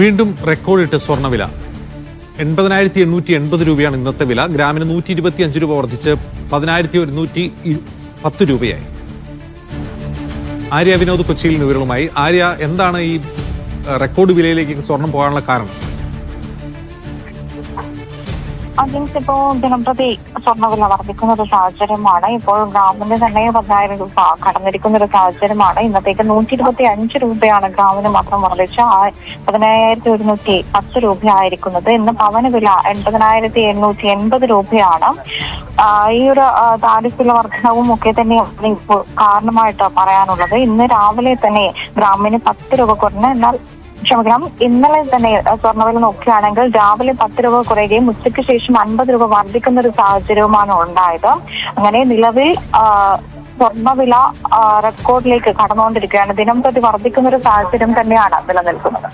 വീണ്ടും റെക്കോർഡിട്ട് സ്വർണവില എൺപതിനായിരത്തി എണ്ണൂറ്റി എൺപത് രൂപയാണ് ഇന്നത്തെ വില. ഗ്രാമിന് നൂറ്റി ഇരുപത്തി അഞ്ച് രൂപ വർദ്ധിച്ച് പതിനായിരത്തി ഒരുന്നൂറ്റി പത്ത് രൂപയായി. ആര്യ വിനോദ് കൊച്ചിയിൽ വിവരങ്ങളുമായി. ആര്യ എന്താണ് ഈ റെക്കോർഡ് വിലയിലേക്ക് സ്വർണം പോകാനുള്ള കാരണം? അതിന് ഇപ്പോ ദിനംപ്രതി സ്വർണവില വർദ്ധിക്കുന്ന ഒരു സാഹചര്യമാണ്. ഇപ്പോൾ ഗ്രാമിന് തന്നെ പതിനായിരം രൂപ കടന്നിരിക്കുന്ന ഒരു സാഹചര്യമാണ്. ഇന്നത്തേക്ക് നൂറ്റി ഇരുപത്തി അഞ്ച് രൂപയാണ് ഗ്രാമിന് മാത്രം വർദ്ധിച്ച പതിനായിരത്തി ഒരുന്നൂറ്റി പത്ത് രൂപയായിരിക്കുന്നത്. ഇന്ന് പവന വില എൺപതിനായിരത്തി എണ്ണൂറ്റി എൺപത് രൂപയാണ്. ഈ ഒരു ആ, താരിഫ് വില വർധനവും ഒക്കെ തന്നെ കാരണമായിട്ട് പറയാനുള്ളത്. ഇന്ന് രാവിലെ തന്നെ ഗ്രാമിന് പത്ത് രൂപ കുറഞ്ഞ. എന്നാൽ ക്ഷമിക്കണം. ഇന്നലെ തന്നെ സ്വർണവില നോക്കുകയാണെങ്കിൽ രാവിലെ പത്ത് രൂപ കുറയുകയും ഉച്ചയ്ക്ക് ശേഷം അൻപത് രൂപ വർദ്ധിക്കുന്ന ഒരു സാഹചര്യവുമാണ് ഉണ്ടായത്. അങ്ങനെ നിലവിൽ സ്വർണവില റെക്കോർഡിലേക്ക് കടന്നുകൊണ്ടിരിക്കുകയാണ്. ദിനം പ്രതി വർദ്ധിക്കുന്ന ഒരു സാഹചര്യം തന്നെയാണ് നിലനിൽക്കുന്നത്.